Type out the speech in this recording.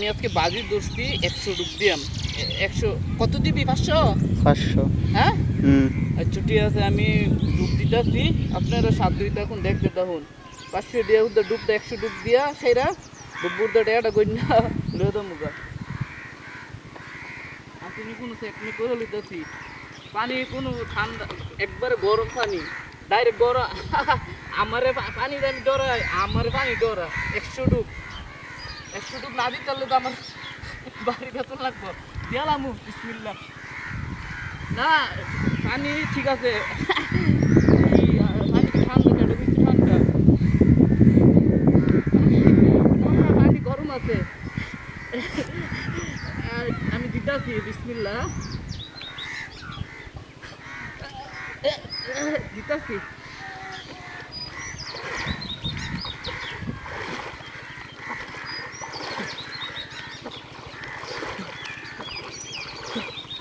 আমি আজকে বাজি দোষটি একশো ডুব দিয়াম একশো কত দিবি? পাঁচশো? পাঁচশো। হ্যাঁ? হুম। ঠিক আছে আমি ডুব দিতেছি। আপনারা সাত দুই তখন দেখতে তখন পাঁচশো দিয়ে উদ্ধার ডুব দেয় একশো ডুব দিয়া সেইরা ডুব উদ্ধার টাকাটা করি না দাম মুগা আপনি কোনো চেকনি করে লিতেছি পানি কোনো ঠান্ডা একবারে গরম পানি। ডাইরেক্ট গরম আমারে পানি আমি ডরাই আমার পানি ডরা। একশো ডুব ডুব না দিতে পারলে তো আমার বাড়ি বেতন লাগবো। দিয়ালাম বিসমিল্লা না, পানি ঠিক আছে। পানি ঠান্ডা কেন? ঠান্ডা। পানি গরম আছে। আমি দিতেছি বিসমিল্লা দিতেছি।